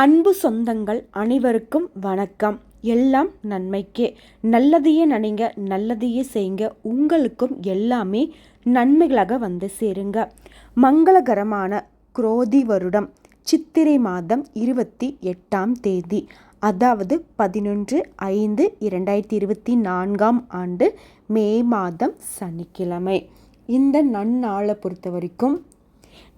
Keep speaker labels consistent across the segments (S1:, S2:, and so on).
S1: அன்பு சொந்தங்கள் அனைவருக்கும் வணக்கம். எல்லாம் நன்மைக்கே. நல்லதையே நினைங்க நல்லதையே செய்யுங்க உங்களுக்கும் எல்லாமே நன்மைகளாக வந்து சேருங்க. மங்களகரமான குரோதி வருடம் சித்திரை மாதம் இருபத்தி எட்டாம் தேதி அதாவது பதினொன்று ஐந்து இரண்டாயிரத்தி இருபத்தி நான்காம் ஆண்டு மே மாதம் சனிக்கிழமை. இந்த நன்னாளை பொறுத்த வரைக்கும்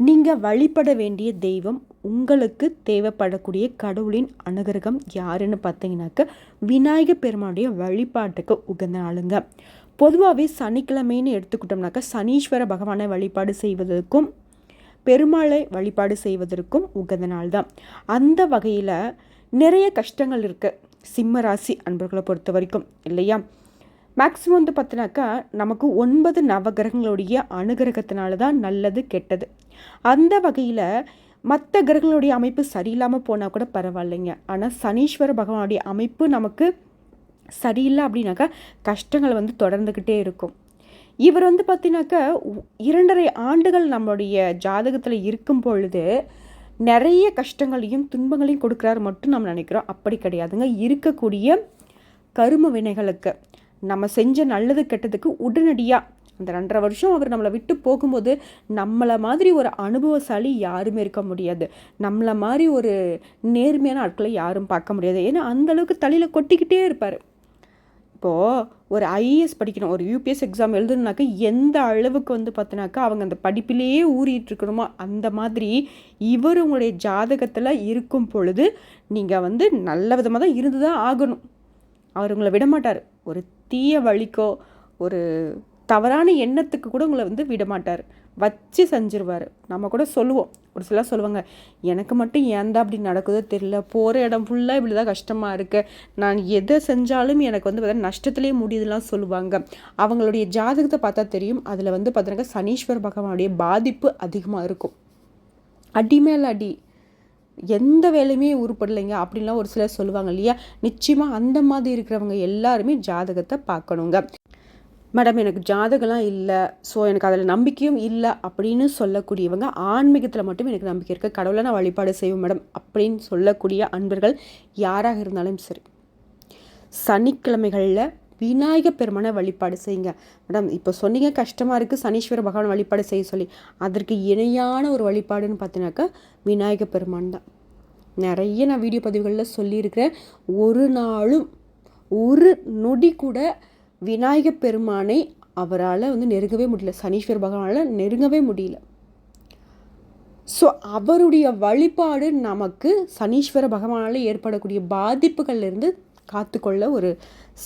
S1: நீங்கள் வழிபட வேண்டிய தெய்வம் உங்களுக்கு தேவைப்படக்கூடிய கடவுளின் அனுகிரகம் யாருன்னு பார்த்தீங்கன்னாக்க விநாயகர் பெருமானுடைய வழிபாட்டுக்கு உகந்த நாளுங்க பொதுவாகவே சனிக்கிழமைன்னு எடுத்துக்கிட்டோம்னாக்கா சனீஸ்வர பகவானை வழிபாடு செய்வதற்கும் பெருமாளை வழிபாடு செய்வதற்கும் உகந்த நாள் தான் அந்த வகையில் நிறைய கஷ்டங்கள் இருக்குது சிம்ம ராசி அன்பர்களை பொறுத்த வரைக்கும் இல்லையா? மேக்ஸிமம் வந்து பார்த்தினாக்கா நமக்கு ஒன்பது நவகிரகங்களுடைய அனுகிரகத்தினால தான் நல்லது கெட்டது. அந்த வகையில் மற்ற கிரகங்களுடைய அமைப்பு சரியில்லாமல் போனால் கூட பரவாயில்லைங்க. ஆனால் சனீஸ்வர பகவானுடைய அமைப்பு நமக்கு சரியில்லை அப்படின்னாக்கா கஷ்டங்கள் வந்து தொடர்ந்துக்கிட்டே இருக்கும். இவர் வந்து பார்த்தீங்கன்னாக்கா இரண்டரை ஆண்டுகள் நம்மளுடைய ஜாதகத்தில் இருக்கும் பொழுது நிறைய கஷ்டங்களையும் துன்பங்களையும் கொடுக்குறாரு மட்டும் நம்ம நினைக்கிறோம். அப்படி கிடையாதுங்க. இருக்கக்கூடிய கரும வினைகளுக்கு. நம்ம செஞ்ச நல்லது கெட்டதுக்கு உடனடியாக அந்த ரெண்டரை வருஷம் அவர் நம்மளை விட்டு போகும்போது நம்மளை மாதிரி ஒரு அனுபவசாலி யாருமே இருக்க முடியாது. நம்மளை மாதிரி ஒரு நேர்மையான ஆட்களை யாரும் பார்க்க முடியாது. ஏன்னா அந்தளவுக்கு தலையில் கொட்டிக்கிட்டே இருப்பார். இப்போது ஒரு ஐஏஎஸ் படிக்கணும் ஒரு யூபிஎஸ் எக்ஸாம் எழுதணுனாக்கா எந்த அளவுக்கு வந்து பார்த்தினாக்கா அவங்க அந்த படிப்பிலேயே ஊறிட்டு இருக்கணுமோ அந்த மாதிரி இவர் உங்களுடைய ஜாதகத்தில் இருக்கும் பொழுது நீங்கள் வந்து நல்ல விதமாக தான் இருந்து தான் ஆகணும். அவர் உங்களை விடமாட்டார். ஒரு தீய வழிக்கோ ஒரு தவறான எண்ணத்துக்கு கூட உங்களை வந்து விட மாட்டார் வச்சு செஞ்சிருவார். நம்ம கூட சொல்லுவோம். ஒரு சிலர் சொல்லுவாங்க எனக்கு மட்டும் ஏன் தான் அப்படி நடக்குதோ தெரியல. போகிற இடம் ஃபுல்லாக இப்படி தான் கஷ்டமாக இருக்குது நான் எதை செஞ்சாலும் எனக்கு வந்து பார்த்தீங்கன்னா நஷ்டத்துலேயே முடியுதுலாம் சொல்லுவாங்க. அவங்களுடைய ஜாதகத்தை பார்த்தா தெரியும். அதில் வந்து பார்த்தீங்கன்னா சனீஸ்வர் பகவானுடைய பாதிப்பு அதிகமாக இருக்கும். அடி மேல் அடி எந்த வேலையுமே உருப்படலைங்க. அப்படின்லாம் ஒரு சிலர் சொல்லுவாங்க இல்லையா? நிச்சயமாக அந்த மாதிரி இருக்கிறவங்க எல்லாருமே ஜாதகத்தை பார்க்கணுங்க. மேடம் எனக்கு ஜாதகம்லாம் இல்லை. ஸோ எனக்கு அதில் நம்பிக்கையும் இல்லை அப்படின்னு சொல்லக்கூடியவங்க ஆன்மீகத்தில் மட்டும் எனக்கு நம்பிக்கை இருக்குது கடவுளை நான் வழிபாடு செய்வோம் மேடம் அப்படின்னு சொல்லக்கூடிய அன்பர்கள் யாராக இருந்தாலும் சரி. சனிக்கிழமைகளில் விநாயக பெருமானை வழிபாடு செய்யுங்க. மேடம் இப்போ சொன்னீங்க கஷ்டமாக இருக்குது சனீஸ்வர பகவான் வழிபாடு செய்ய சொல்லி. அதற்கு இணையான ஒரு வழிபாடுன்னு பார்த்தீங்கன்னாக்கா விநாயக பெருமான் தான். நிறைய நான் வீடியோ பதிவுகளில் சொல்லியிருக்கிறேன். ஒரு நாளும் ஒரு நொடி கூட விநாயக பெருமானை அவரால் வந்து நெருங்கவே முடியல. சனீஸ்வர பகவானால் நெருங்கவே முடியல. ஸோ அவருடைய வழிபாடு நமக்கு சனீஸ்வர பகவானால் ஏற்படக்கூடிய பாதிப்புகள்லேருந்து காத்துக்கொள்ள ஒரு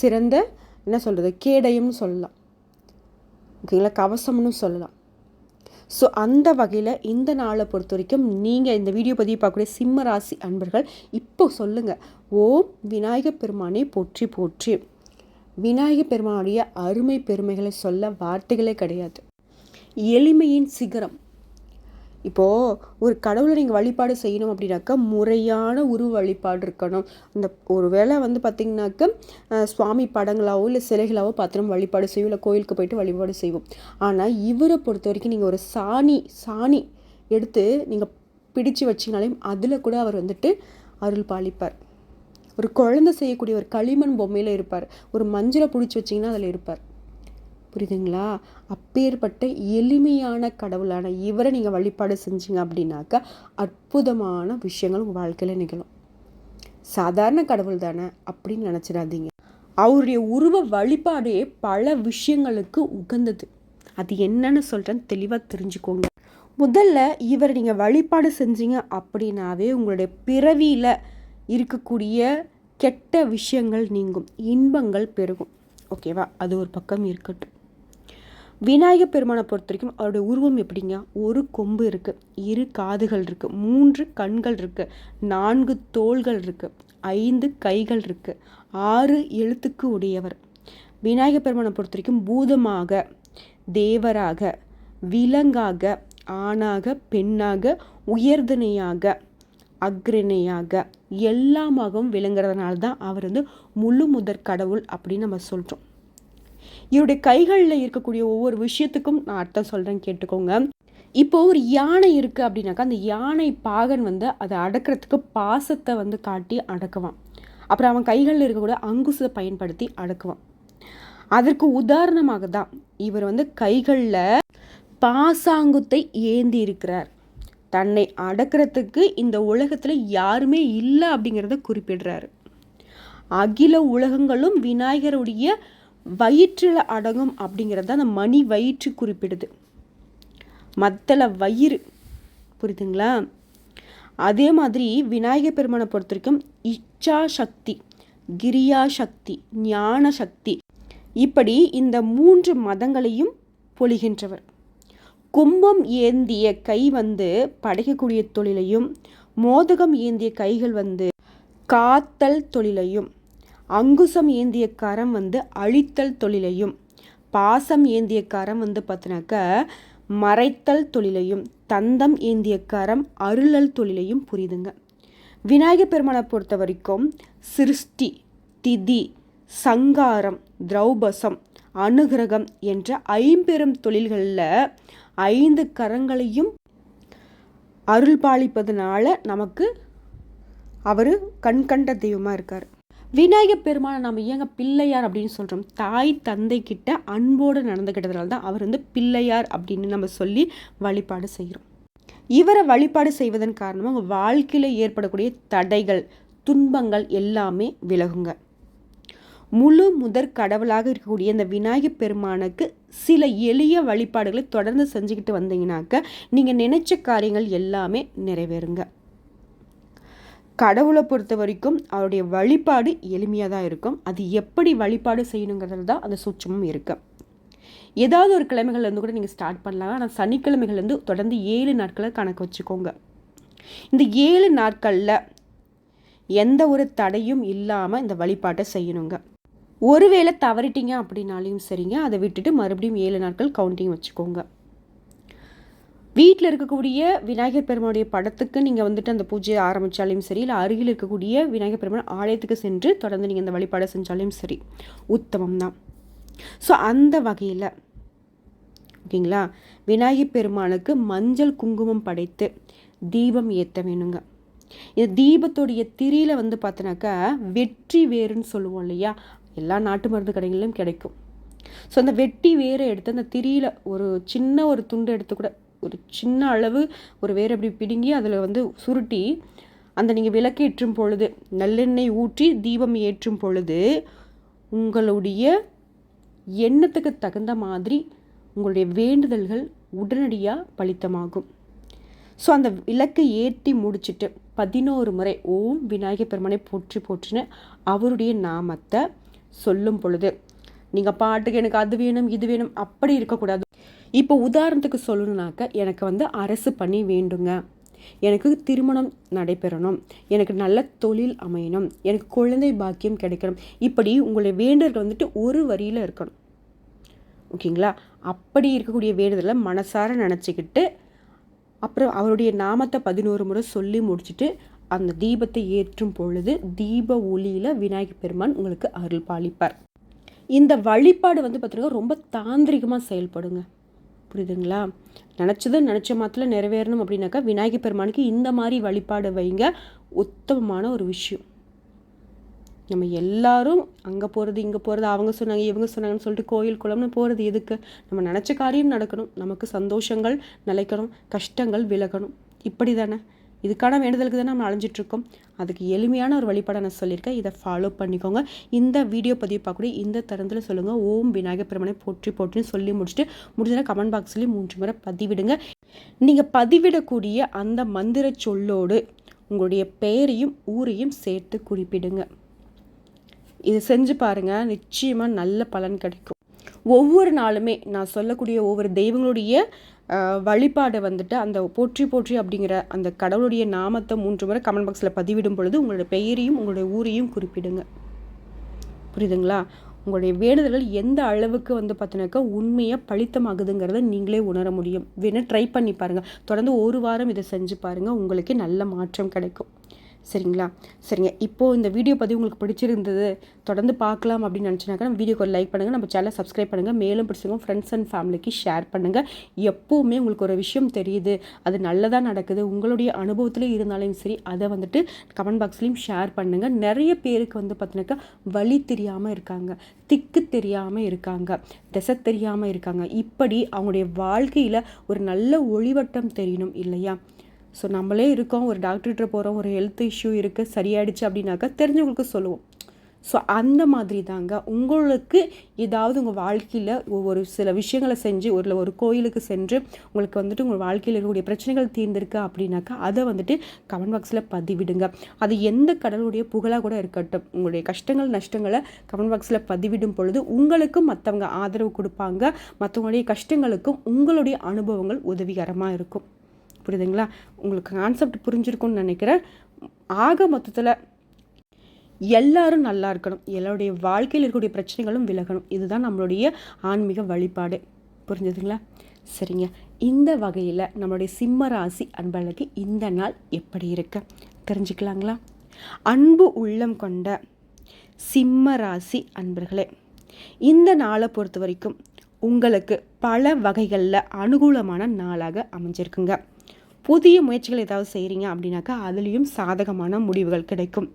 S1: சிறந்த என்ன சொல்கிறது கேடயம்னு சொல்லலாம். ஓகேங்களா கவசம்னு சொல்லலாம். ஸோ அந்த வகையில் இந்த நாளை பொறுத்த வரைக்கும் நீங்கள் இந்த வீடியோ பதிவு பார்க்கக்கூடிய சிம்ம ராசி அன்பர்கள் இப்போ சொல்லுங்கள் ஓம் விநாயகப் பெருமானை போற்றி போற்றி. விநாயக பெருமானுடைய அருமை பெருமைகளை சொல்ல வார்த்தைகளே கிடையாது. எளிமையின் சிகரம். இப்போது ஒரு கடவுளை நீங்கள் வழிபாடு செய்யணும் அப்படின்னாக்கா முறையான உருவ வழிபாடு இருக்கணும். அந்த ஒரு வேளை வந்து பார்த்திங்கனாக்கா சுவாமி படங்களாவோ இல்லை சிலைகளாவோ பார்த்து வழிபாடு செய்வோம் இல்லை கோயிலுக்கு போயிட்டு வழிபாடு செய்வோம். ஆனால் இவரை பொறுத்த வரைக்கும் நீங்கள் ஒரு சாணி சாணி எடுத்து நீங்கள் பிடிச்சு வச்சிங்கனாலையும் அதில் கூட அவர் வந்துட்டு அருள் பாலிப்பார். ஒரு குழந்தை செய்யக்கூடிய ஒரு களிமண் பொம்மையில் இருப்பார். ஒரு மஞ்சளை பிடிச்சி வச்சிங்கன்னா அதில் இருப்பார். புரியுதுங்களா? அப்பேற்பட்ட எளிமையான கடவுளான இவரை நீங்கள் வழிபாடு செஞ்சீங்க அப்படின்னாக்கா அற்புதமான விஷயங்கள் உங்கள் வாழ்க்கையில் நிகழும். சாதாரண கடவுள் தானே அப்படின்னு நினச்சிடாதீங்க. அவருடைய உருவ வழிபாடே பல விஷயங்களுக்கு உகந்தது. அது என்னன்னு சொல்கிறேன்னு தெளிவாக தெரிஞ்சுக்கோங்க. முதல்ல இவரை நீங்கள் வழிபாடு செஞ்சீங்க அப்படின்னாவே உங்களுடைய பிறவியில் இருக்கக்கூடிய கெட்ட விஷயங்கள் நீங்கும் இன்பங்கள் பெருகும். ஓகேவா? அது ஒரு பக்கம் இருக்கட்டும். விநாயகர் பெருமானை பொறுத்த வரைக்கும் அவருடைய உருவம் எப்படிங்க? ஒரு கொம்பு இருக்குது இரு காதுகள் இருக்குது மூன்று கண்கள் இருக்குது நான்கு தோள்கள் இருக்குது ஐந்து கைகள் இருக்குது ஆறு எழுத்துக்கு உடையவர். விநாயகர் பெருமானை பொறுத்த வரைக்கும் பூதமாக தேவராக விலங்காக ஆணாக பெண்ணாக உயர்தனையாக அக்ரணியாக எல்லாமாகவும் விளங்குறதுனால தான் அவர் வந்து முழு முதற் கடவுள் அப்படின்னு நம்ம சொல்கிறோம் இவருடைய கைகளில் இருக்கக்கூடிய ஒவ்வொரு விஷயத்துக்கும் நான் அர்த்தம் சொல்கிறேன் கேட்டுக்கோங்க. இப்போ ஒரு யானை இருக்குது அப்படின்னாக்கா அந்த யானை பாகன் வந்து அதை அடக்கிறதுக்கு பாசத்தை வந்து காட்டி அடக்குவான். அப்புறம் அவன் கைகளில் இருக்கக்கூடிய அங்குசத்தை பயன்படுத்தி அடக்குவான். அதற்கு உதாரணமாக தான் இவர் வந்து கைகளில் பாசாங்குத்தை ஏந்தி இருக்கிறார். தன்னை அடக்கிறதுக்கு இந்த உலகத்தில் யாருமே இல்லை அப்படிங்கிறத குறிப்பிடுறாரு. அகில உலகங்களும் விநாயகருடைய வயிற்றில் அடங்கும் அப்படிங்கிறது அந்த மணி வயிற்று குறிப்பிடுது. மத்தள வயிறு புரியுதுங்களா? அதே மாதிரி விநாயகர் பெருமானை பொறுத்த வரைக்கும் இச்சா சக்தி கிரியா சக்தி ஞான சக்தி இப்படி இந்த மூன்று மதங்களையும் பொழிகின்றவர். கும்பம் ஏந்திய கை வந்து படைக்கக்கூடிய தொழிலையும் மோதகம் ஏந்திய கைகள் வந்து காத்தல் தொழிலையும் அங்குசம் ஏந்திய கரம் வந்து அழித்தல் தொழிலையும் பாசம் ஏந்திய கரம் வந்து பார்த்தினாக்க மறைத்தல் தொழிலையும் தந்தம் ஏந்திய கரம் அருளல் தொழிலையும் புரியுதுங்க. விநாயகர் பெருமானை பொறுத்த வரைக்கும் சிருஷ்டி திதி சங்காரம் திரௌபசம் அனுகிரகம் என்ற ஐம்பெரும் தொழில்களில் ஐந்து கரங்களையும் அருள் பாலிப்பதனால நமக்கு அவர் கண்கண்ட தெய்வமாக இருக்கார். விநாயகப் பெருமானை நம்ம ஏங்க பிள்ளையார் அப்படின்னு சொல்கிறோம் தாய் தந்தை கிட்ட அன்போடு நடந்துக்கிட்டதுனால தான் அவர் வந்து பிள்ளையார் அப்படின்னு நம்ம சொல்லி வழிபாடு செய்கிறோம் இவரை வழிபாடு செய்வதன் காரணமாக உங்கள் வாழ்க்கையில் ஏற்படக்கூடிய தடைகள் துன்பங்கள் எல்லாமே விலகுங்க. முழு முதற் கடவுளாக இருக்கக்கூடிய இந்த விநாயகப் பெருமானுக்கு சில எளிய வழிபாடுகளை தொடர்ந்து செஞ்சுக்கிட்டு வந்தீங்கன்னாக்க நீங்கள் நினைச்ச காரியங்கள் எல்லாமே நிறைவேறுங்க. கடவுளை பொறுத்த வரைக்கும் அவருடைய வழிபாடு எளிமையாக தான் இருக்கும். அது எப்படி வழிபாடு செய்யணுங்கிறது தான் அந்த சூட்சமும் இருக்கு. ஏதாவது ஒரு கிழமைகள்லேருந்து கூட நீங்கள் ஸ்டார்ட் பண்ணலாம். ஆனால் சனிக்கிழமைகள்லேருந்து தொடர்ந்து ஏழு நாட்களை கணக்கு வச்சுக்கோங்க. இந்த ஏழு நாட்களில் எந்த ஒரு தடையும் இல்லாமல் இந்த வழிபாட்டை செய்யணுங்க. ஒருவேளை தவறிட்டீங்க அப்படின்னாலையும் சரிங்க. அதை விட்டுட்டு மறுபடியும் ஏழு நாட்கள் கவுண்டிங் வச்சுக்கோங்க. வீட்டில் இருக்கக்கூடிய விநாயகர் பெருமானுடைய படத்துக்கு நீங்கள் வந்துட்டு அந்த பூஜையை ஆரம்பித்தாலையும் சரி இல்லை அருகில் இருக்கக்கூடிய விநாயகர் பெருமான் ஆலயத்துக்கு சென்று தொடர்ந்து நீங்கள் அந்த வழிபாடை செஞ்சாலையும் சரி உத்தமம் தான். ஸோ அந்த வகையில் ஓகேங்களா? விநாயகர் பெருமானுக்கு மஞ்சள் குங்குமம் படைத்து தீபம் ஏற்ற வேணுங்க. இந்த தீபத்துடைய திரியில் வந்து பார்த்தோன்னாக்கா வெற்றி வேறுன்னு சொல்லுவோம் இல்லையா? எல்லா நாட்டு மருந்து கடைகளிலும் கிடைக்கும். ஸோ அந்த வெட்டி வேரை எடுத்து அந்த திரியில் ஒரு சின்ன ஒரு துண்டு எடுத்து கூட ஒரு சின்ன அளவு ஒரு வேர் அப்படி பிடுங்கி அதில் வந்து சுருட்டி அந்த நீங்கள் விளக்கேற்றும் பொழுது நல்லெண்ணெய் ஊற்றி தீபம் ஏற்றும் பொழுது உங்களுடைய எண்ணத்துக்கு தகுந்த மாதிரி உங்களுடைய வேண்டுதல்கள் உடனடியாக பலித்தமாகும். ஸோ அந்த விளக்கை ஏற்றி முடிச்சுட்டு பதினோரு முறை ஓம் விநாயகர் பெருமனை போற்றி போற்றின்னு அவருடைய நாமத்தை சொல்லும் பொழுது நீங்கள் பாட்டுக்கு எனக்கு அது வேணும் இது வேணும் அப்படி இருக்கக்கூடாது. இப்போ உதாரணத்துக்கு சொல்லணுனாக்க எனக்கு வந்து அரசு பணி வேண்டுங்க. எனக்கு திருமணம் நடைபெறணும். எனக்கு நல்ல தொழில் அமையணும். எனக்கு குழந்தை பாக்கியம் கிடைக்கணும். இப்படி உங்களுடைய வேண்டர்கள் வந்துட்டு ஒரு வரியில் இருக்கணும். ஓகேங்களா? அப்படி இருக்கக்கூடிய வேண்டுதலை மனசார நினச்சிக்கிட்டு அப்புறம் அவருடைய நாமத்தை பதினோரு முறை சொல்லி முடிச்சுட்டு அந்த தீபத்தை ஏற்றும் பொழுது தீப ஒளியில் விநாயகர் பெருமான் உங்களுக்கு அருள் பாலிப்பார் இந்த வழிபாடு வந்து பார்த்திங்கன்னா ரொம்ப தாந்திரிகமாக செயல்படுங்க. புரியுதுங்களா? நினச்சது நினச்ச மாத்திரம் நிறைவேறணும் அப்படின்னாக்கா விநாயகர் பெருமானுக்கு இந்த மாதிரி வழிபாடு வைங்க. உத்தமமான ஒரு விஷயம். நம்ம எல்லாரும் அங்கே போகிறது இங்கே போகிறது அவங்க சொன்னாங்க இவங்க சொன்னாங்கன்னு சொல்லிட்டு கோயில் குளம்னு போகிறது எதுக்கு? நம்ம நினச்ச காரியம் நடக்கணும். நமக்கு சந்தோஷங்கள் நிலைக்கணும் கஷ்டங்கள் விலகணும். இப்படி தானே இதுக்கான வேண்டுதலுக்கு தான் நம்ம அலைஞ்சிட்ருக்கோம். அதுக்கு எளிமையான ஒரு வழிபாடை நான் சொல்லியிருக்கேன். இதை ஃபாலோ பண்ணிக்கோங்க. இந்த வீடியோ பதிவு பார்க்கக்கூடிய இந்த தருணத்தில் சொல்லுங்கள் ஓம் விநாயகர் பெருமனை போற்றி போற்றின்னு சொல்லி முடிச்சுட்டு முடிஞ்சதை கமெண்ட் பாக்ஸ்லேயும் மூன்று முறை பதிவிடுங்க. நீங்கள் பதிவிடக்கூடிய அந்த மந்திர சொல்லோடு உங்களுடைய பெயரையும் ஊரையும் சேர்த்து குறிப்பிடுங்க. இது செஞ்சு பாருங்கள் நிச்சயமாக நல்ல பலன் கிடைக்கும். ஒவ்வொரு நாளுமே நான் சொல்லக்கூடிய ஒவ்வொரு தெய்வங்களுடைய வழிபாடை வந்துட்டு அந்த போற்றி போற்றி அப்படிங்கிற அந்த கடவுளுடைய நாமத்தை மூன்று முறை கமெண்ட் பாக்ஸில் பதிவிடும் பொழுது உங்களுடைய பெயரையும் உங்களுடைய ஊரையும் குறிப்பிடுங்க. புரியுதுங்களா? உங்களுடைய வேண்டுதல்கள் எந்த அளவுக்கு வந்து பார்த்தினாக்கா உண்மையாக பழித்தமாகுதுங்கிறத நீங்களே உணர முடியும். வேணால் ட்ரை பண்ணி பாருங்கள் தொடர்ந்து ஒரு வாரம் இதை செஞ்சு பாருங்கள் உங்களுக்கு நல்ல மாற்றம் கிடைக்கும். சரிங்களா? சரிங்க. இப்போது இந்த வீடியோ பதிவு உங்களுக்கு பிடிச்சிருந்தது தொடர்ந்து பார்க்கலாம் அப்படின்னு நினச்சினாக்கா நம்ம வீடியோக்கு ஒரு லைக் பண்ணுங்கள் நம்ம சேனலை சப்ஸ்கிரைப் பண்ணுங்கள் மேலும் பிடிச்சவங்க ஃப்ரெண்ட்ஸ் அண்ட் ஃபேமிலிக்கு ஷேர் பண்ணுங்கள் எப்போவுமே உங்களுக்கு ஒரு விஷயம் தெரியுது அது நல்லதாக நடக்குது உங்களுடைய அனுபவத்திலே இருந்தாலும் சரி அதை வந்துட்டு கமெண்ட் பாக்ஸ்லேயும் ஷேர் பண்ணுங்கள் நிறைய பேருக்கு வந்து பார்த்தினாக்கா வழி தெரியாமல் இருக்காங்க திக்கு தெரியாமல் இருக்காங்க திசை தெரியாமல் இருக்காங்க. இப்படி அவங்களுடைய வாழ்க்கையில் ஒரு நல்ல ஒளிவட்டம் தெரியணும் இல்லையா? ஸோ நம்மளே இருக்கோம் ஒரு டாக்டர்கிட்ட போகிறோம் ஒரு ஹெல்த் இஷ்யூ இருக்குது சரியாயிடுச்சு அப்படின்னாக்கா தெரிஞ்சவங்களுக்கு சொல்லுவோம். ஸோ அந்த மாதிரி தாங்க உங்களுக்கு ஏதாவது உங்கள் வாழ்க்கையில் ஒரு சில விஷயங்களை செஞ்சு ஒரு ஒரு கோயிலுக்கு சென்று உங்களுக்கு வந்துட்டு உங்கள் வாழ்க்கையில் இருக்கக்கூடிய பிரச்சனைகள் தீர்ந்திருக்கு அப்படின்னாக்கா அதை வந்துட்டு கமெண்ட் பாக்ஸில் பதிவிடுங்க. அது எந்த கடவுளுடைய புகழாக கூட இருக்கட்டும். உங்களுடைய கஷ்டங்கள் நஷ்டங்களை கமெண்ட் பாக்ஸில் பதிவிடும் பொழுது உங்களுக்கும் மற்றவங்க ஆதரவு கொடுப்பாங்க. மற்றவங்களுடைய கஷ்டங்களுக்கும் உங்களுடைய அனுபவங்கள் உதவிகரமாக இருக்கும். புரியுதுங்களா? உங்களுக்கு கான்செப்ட் புரிஞ்சிருக்கும்னு நினைக்கிறேன். ஆக மொத்தத்தில் எல்லாரும் நல்லா இருக்கணும். எல்லாருடைய வாழ்க்கையில் இருக்கக்கூடிய பிரச்சனைகளும் விலகணும். இதுதான் நம்மளுடைய ஆன்மீக வழிபாடு. புரிஞ்சுதுங்களா? சரிங்க. இந்த வகையில் நம்மளுடைய சிம்ம ராசி அன்பர்களுக்கு இந்த நாள் எப்படி இருக்கு? தெரிஞ்சுக்கலாங்களா? அன்பு உள்ளம் கொண்ட சிம்ம ராசி அன்பர்களே இந்த நாளை பொறுத்த வரைக்கும் உங்களுக்கு பல வகைகளில் அனுகூலமான நாளாக அமைஞ்சிருக்குங்க. புதிய முயற்சிகள் ஏதாவது செய்கிறீங்க அப்படின்னாக்கா அதுலேயும் சாதகமான முடிவுகள் கிடைக்கும்.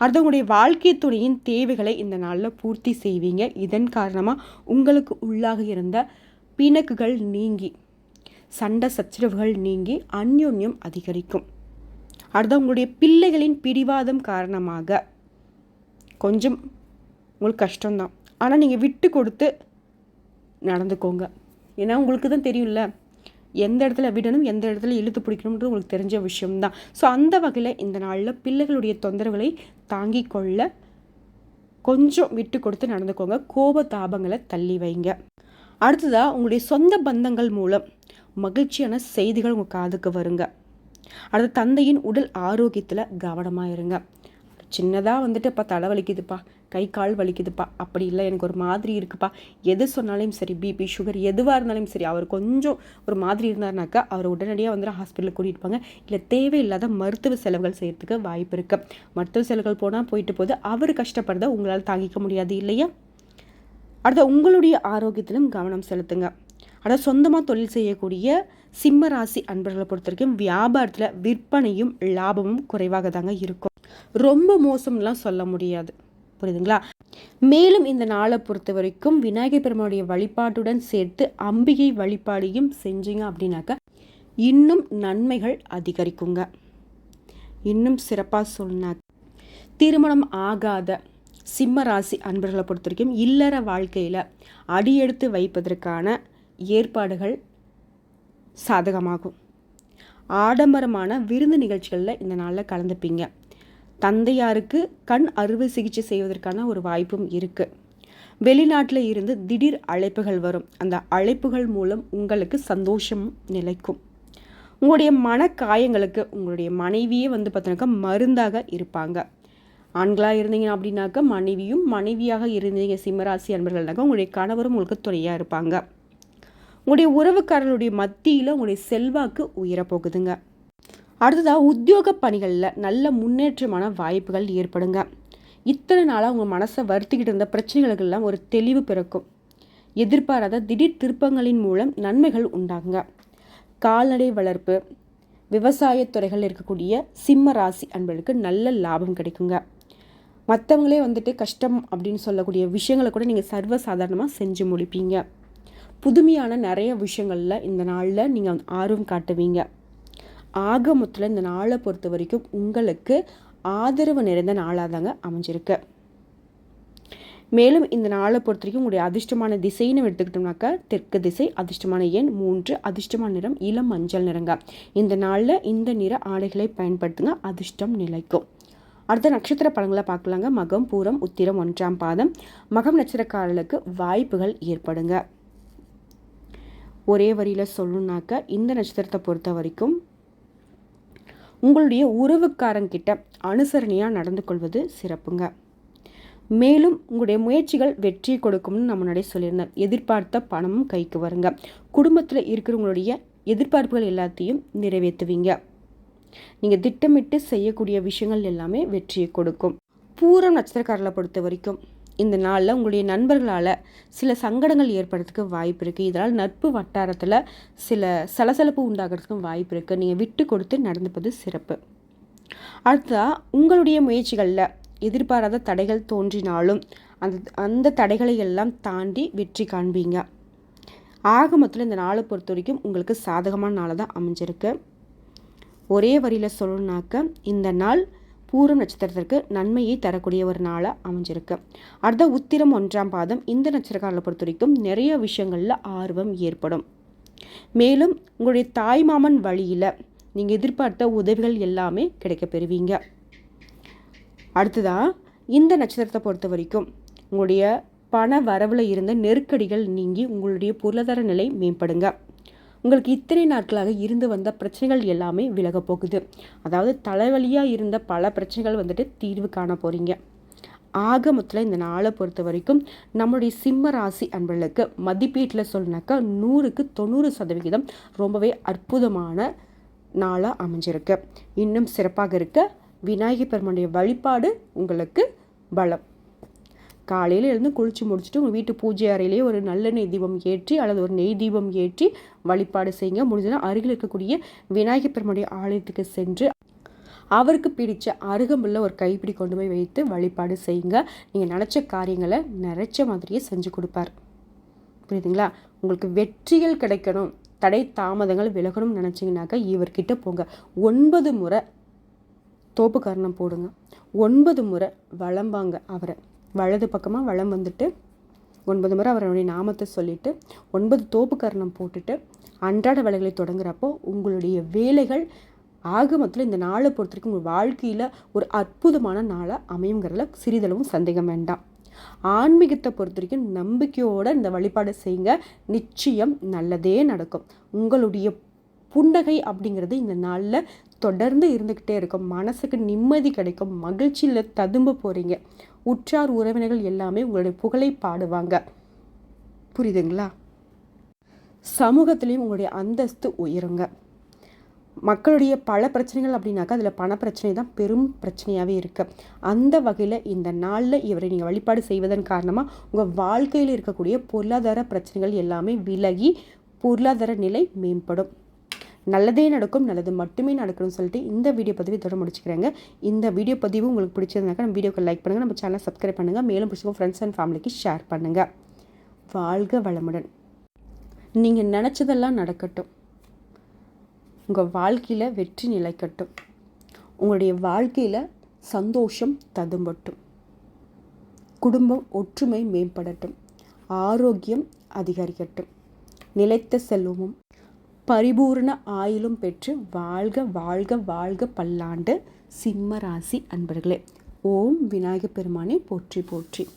S1: அடுத்தவங்களுடைய வாழ்க்கை துணையின் தேவைகளை இந்த நாளில் பூர்த்தி செய்வீங்க. இதன் காரணமாக உங்களுக்கு உள்ளாக இருந்த பிணக்குகள் நீங்கி சண்டை சச்சரவுகள் நீங்கி அந்யோன்யம் அதிகரிக்கும். அடுத்து உங்களுடைய பிள்ளைகளின் பிடிவாதம் காரணமாக கொஞ்சம் உங்களுக்கு கஷ்டம்தான். ஆனால் நீங்கள் விட்டு கொடுத்து நடந்துக்கோங்க. ஏன்னா உங்களுக்கு தான் தெரியும்ல எந்த இடத்துல விடணும் எந்த இடத்துல இழுத்து பிடிக்கணுன்றது உங்களுக்கு தெரிஞ்ச விஷயம்தான். ஸோ அந்த வகையில் இந்த நாளில் பிள்ளைகளுடைய தொந்தரவுகளை தாங்கி கொள்ள கொஞ்சம் விட்டு கொடுத்து நடந்துக்கோங்க. கோப தாபங்களை தள்ளி வைங்க. அடுத்ததாக உங்களுடைய சொந்த பந்தங்கள் மூலம் மகிழ்ச்சியான செய்திகள் உங்கள் காதுக்கு வருங்க. அடுத்த தந்தையின் உடல் ஆரோக்கியத்தில் கவனமாக இருங்க. சின்னதாக வந்துட்டு இப்போ தலை வலிக்குதுப்பா கை கால் வலிக்குதுப்பா. அப்படி இல்லை எனக்கு ஒரு மாதிரி இருக்குப்பா. எது சொன்னாலும் சரி பிபி சுகர் எதுவாக இருந்தாலும் சரி அவர் கொஞ்சம் ஒரு மாதிரி இருந்தார்னாக்கா அவர் உடனடியாக வந்து ஹாஸ்பிட்டலுக்கு கூட்டிகிட்டு போங்க. இல்லை தேவையில்லாத மருத்துவ செலவுகள் செய்கிறதுக்கு வாய்ப்பு இருக்குது மருத்துவ செலவுகள் போனால் போயிட்டு போது அவர் கஷ்டப்படுறத உங்களால் தாங்கிக்க முடியாது இல்லையா? அடுத்த உங்களுடைய ஆரோக்கியத்திலும் கவனம் செலுத்துங்க. அதாவது சொந்தமாக தொழில் செய்யக்கூடிய சிம்ம ராசி அன்பர்களை பொறுத்த வரைக்கும் வியாபாரத்தில் விற்பனையும் லாபமும் குறைவாக தாங்க இருக்கும். ரொம்ப மோசம்லாம் சொல்ல முடியாது. புரியுதுங்களா? மேலும் இந்த நாளை பொறுத்த வரைக்கும் விநாயகர் பெருமானுடைய வழிபாட்டுடன் சேர்த்து அம்பிகை வழிபாடையும் செஞ்சீங்க அப்படின்னாக்க இன்னும் நன்மைகள் அதிகரிக்குங்க. இன்னும் சிறப்பாக சொன்னா திருமணம் ஆகாத சிம்ம ராசி அன்பர்களை பொறுத்த வரைக்கும் இல்லற வாழ்க்கையில் அடியெடுத்து வைப்பதற்கான ஏற்பாடுகள் சாதகமாகும். ஆடம்பரமான விருந்து நிகழ்ச்சிகளில் இந்த நாளில் கலந்துப்பீங்க. தந்தையாருக்கு கண் அறுவை சிகிச்சை செய்வதற்கான ஒரு வாய்ப்பும் இருக்குது வெளிநாட்டில் இருந்து திடீர் அழைப்புகள் வரும். அந்த அழைப்புகள் மூலம் உங்களுக்கு சந்தோஷம் நிலைக்கும். உங்களுடைய மன காயங்களுக்கு உங்களுடைய மனைவியே வந்து பார்த்தோன்னாக்கா மருந்தாக இருப்பாங்க. ஆண்களாக இருந்தீங்க அப்படின்னாக்கா மனைவியும் மனைவியாக இருந்தீங்க. சிம்மராசி அன்பர்கள்னாக்கா உங்களுடைய கணவரும் உங்களுக்கு துணையாக இருப்பாங்க. உங்களுடைய உறவுக்காரர்களுடைய மத்தியில் உங்களுடைய செல்வாக்கு உயரப்போகுதுங்க. அடுத்ததாக உத்தியோக பணிகளில் நல்ல முன்னேற்றமான வாய்ப்புகள் ஏற்படுங்க. இத்தனை நாளாக உங்கள் மனசை வருத்திக்கிட்டு இருந்த பிரச்சனைகளுக்கெல்லாம் ஒரு தெளிவு பிறக்கும். எதிர்பாராத திடீர் திருப்பங்களின் மூலம் நன்மைகள் உண்டாகுங்க. கால்நடை வளர்ப்பு விவசாயத்துறைகளில் இருக்கக்கூடிய சிம்ம ராசி அன்பர்களுக்கு நல்ல லாபம் கிடைக்குங்க. மற்றவங்களே வந்துட்டு கஷ்டம் அப்படின்னு சொல்லக்கூடிய விஷயங்களை கூட நீங்கள் சர்வசாதாரணமாக செஞ்சு முடிப்பீங்க. புதுமையான நிறைய விஷயங்களில் இந்த நாளில் நீங்கள் ஆர்வம் காட்டுவீங்க. ஆக இந்த நாளை பொறுத்த வரைக்கும் உங்களுக்கு ஆதரவு நிறைந்த நாளாக தாங்க அமைஞ்சிருக்கு. மேலும் இந்த நாளை பொறுத்த வரைக்கும் உங்களுடைய அதிர்ஷ்டமான திசைன்னு எடுத்துக்கிட்டோம்னாக்கா தெற்கு திசை அதிர்ஷ்டமான எண் மூன்று அதிர்ஷ்டமான நிறம் இளம் மஞ்சள் நிறங்க. இந்த நாளில் இந்த நிற ஆடைகளை பயன்படுத்துங்க அதிர்ஷ்டம் நிலைக்கும். அடுத்த நட்சத்திர பலன்களை பார்க்கலாங்க. மகம் பூரம் உத்திரம் ஒன்றாம் பாதம். மகம் நட்சத்திரக்காரர்களுக்கு வாய்ப்புகள் ஏற்படுங்க. ஒரே வரியில் சொல்லணுன்னாக்க இந்த நட்சத்திரத்தை பொறுத்த வரைக்கும் உங்களுடைய உறவுக்காரங்கிட்ட அனுசரணையாக நடந்து கொள்வது சிறப்புங்க. மேலும் உங்களுடைய முயற்சிகள் வெற்றி கொடுக்கும்னு நம்ம முன்னாடி சொல்லியிருந்தேன். எதிர்பார்த்த பணமும் கைக்கு வருங்க. குடும்பத்தில் இருக்கிறவங்களுடைய எதிர்பார்ப்புகள் எல்லாத்தையும் நிறைவேற்றுவீங்க. நீங்கள் திட்டமிட்டு செய்யக்கூடிய விஷயங்கள் எல்லாமே வெற்றியை கொடுக்கும். பூரம் நட்சத்திரக்காரர்களை பொறுத்த வரைக்கும் இந்த நாளில் உங்களுடைய நண்பர்களால் சில சங்கடங்கள் ஏற்படுறதுக்கு வாய்ப்பு இருக்குது இதனால் நட்பு வட்டாரத்தில் சில சலசலப்பு உண்டாகிறதுக்கும் வாய்ப்பு இருக்குது நீங்கள் விட்டு கொடுத்து நடந்துப்பது சிறப்பு. அடுத்ததாக உங்களுடைய முயற்சிகளில் எதிர்பாராத தடைகள் தோன்றினாலும் அந்த அந்த தடைகளை எல்லாம் தாண்டி வெற்றி காண்பீங்க. ஆக மொத்தத்தில் இந்த நாளை பொறுத்த வரைக்கும் உங்களுக்கு சாதகமான நாளாக தான் அமைஞ்சிருக்கு. ஒரே வரியில் சொல்லணுனாக்க இந்த நாள் பூரம் நட்சத்திரத்திற்கு நன்மையை தரக்கூடிய ஒரு நாளாக அமைஞ்சிருக்கு. அடுத்த உத்திரம் ஒன்றாம் பாதம். இந்த நட்சத்திரக்காரர்களை பொறுத்த வரைக்கும் நிறைய விஷயங்களில் ஆர்வம் ஏற்படும். மேலும் உங்களுடைய தாய்மாமன் வழியில் நீங்கள் எதிர்பார்த்த உதவிகள் எல்லாமே கிடைக்க பெறுவீங்க. அடுத்ததாக இந்த நட்சத்திரத்தை பொறுத்த வரைக்கும் உங்களுடைய பண வரவில் இருந்த நெருக்கடிகள் நீங்கி உங்களுடைய பொருளாதார நிலை மேம்படுங்க. உங்களுக்கு இத்தனை நாட்களாக இருந்து வந்த பிரச்சனைகள் எல்லாமே விலக போகுது. அதாவது தலைவலியாக இருந்த பல பிரச்சனைகள் வந்துட்டு தீர்வு காண போகிறீங்க ஆக மொத்தத்தில் இந்த நாளை பொறுத்த வரைக்கும் நம்மளுடைய சிம்ம ராசி அன்பர்களுக்கு மதிப்பீட்டில் சொன்னாக்கா நூறுக்கு தொண்ணூறு சதவிகிதம் ரொம்பவே அற்புதமான நாளாக அமைஞ்சிருக்கு. இன்னும் சிறப்பாக இருக்க விநாயகர் பெருமனுடைய வழிபாடு உங்களுக்கு பலம். காலையில் எழுந்து குளித்து முடிச்சுட்டு உங்கள் வீட்டு பூஜை அறையிலேயே ஒரு நல்ல நெய் தீபம் ஏற்றி அல்லது ஒரு நெய் தீபம் ஏற்றி வழிபாடு செய்யுங்க. முடிஞ்சதுன்னா அருகில் இருக்கக்கூடிய விநாயகர் பெருமாடைய ஆலயத்துக்கு சென்று அவருக்கு பிடித்த அருகம்புள்ள ஒரு கைப்பிடி கொண்டு போய் வைத்து வழிபாடு செய்யுங்க. நீங்கள் நினச்ச காரியங்களை நினச்ச மாதிரியே செஞ்சு கொடுப்பார். புரியுதுங்களா? உங்களுக்கு வெற்றிகள் கிடைக்கணும். தடை தாமதங்கள் விலகணும்னு நினச்சிங்கனாக்கா இவர்கிட்ட போங்க. ஒன்பது முறை தோப்பு கரணம் போடுங்க. ஒன்பது முறை வளம்பாங்க அவரை. வலது பக்கமாக வளம் வந்துட்டு ஒன்பது முறை அவருடைய நாமத்தை சொல்லிவிட்டு ஒன்பது தோப்பு கரணம் போட்டுட்டு அன்றாட வேலைகளை தொடங்குறப்போ உங்களுடைய வேலைகள் ஆக இந்த நாளை பொறுத்த வரைக்கும் உங்கள் வாழ்க்கையில் ஒரு அற்புதமான நாளாக அமையுங்கிறதுல சிறிதளவும் சந்தேகம் வேண்டாம். ஆன்மீகத்தை பொறுத்த வரைக்கும் நம்பிக்கையோடு இந்த வழிபாடு செய்யுங்க. நிச்சயம் நல்லதே நடக்கும். உங்களுடைய புன்னகை அப்படிங்கிறது இந்த நாளில் தொடர்ந்து இருந்துக்கிட்டே இருக்கும். மனசுக்கு நிம்மதி கிடைக்கும். மகிழ்ச்சியில் ததும்ப போகிறீங்க உற்றார் உறவினர்கள் எல்லாமே உங்களுடைய புகழை பாடுவாங்க. புரியுதுங்களா? சமூகத்திலையும் உங்களுடைய அந்தஸ்து உயருங்க. மக்களுடைய பல பிரச்சனைகள் அப்படின்னாக்கா அதில் பண பிரச்சனை தான் பெரும் பிரச்சனையாகவே இருக்குது அந்த வகையில் இந்த நாளில் இவரை நீங்கள் வழிபாடு செய்வதன் காரணமாக உங்கள் வாழ்க்கையில் இருக்கக்கூடிய பொருளாதார பிரச்சனைகள் எல்லாமே விலகி பொருளாதார நிலை மேம்படும். நல்லதே நடக்கும் நல்லது மட்டுமே நடக்கணும்னு சொல்லிட்டு இந்த வீடியோ பதிவு இதோட முடிச்சுக்கிறேங்க. இந்த வீடியோ பதிவு உங்களுக்கு பிடிச்சதுனாக்கா நம்ம வீடியோக்கு லைக் பண்ணுங்கள் நம்ம சேனலை சப்ஸ்கிரைப் பண்ணுங்கள் மேலும் பிடிச்சவங்க ஃப்ரெண்ட்ஸ் அண்ட் ஃபேமிலிக்கு ஷேர் பண்ணுங்கள் வாழ்க வளமுடன். நீங்கள் நினச்சதெல்லாம் நடக்கட்டும். உங்கள் வாழ்க்கையில் வெற்றி நிலைக்கட்டும். உங்களுடைய வாழ்க்கையில் சந்தோஷம் ததும்பட்டும். குடும்பம் ஒற்றுமை மேம்படட்டும். ஆரோக்கியம் அதிகரிக்கட்டும். நிலைத்த செல்வமும் பரிபூர்ண ஆயுளும் பெற்று வாழ்க வாழ்க வாழ்க பல்லாண்டு சிம்ம ராசி அன்பர்களே. ஓம் விநாயகப் பெருமானை போற்றி போற்றி.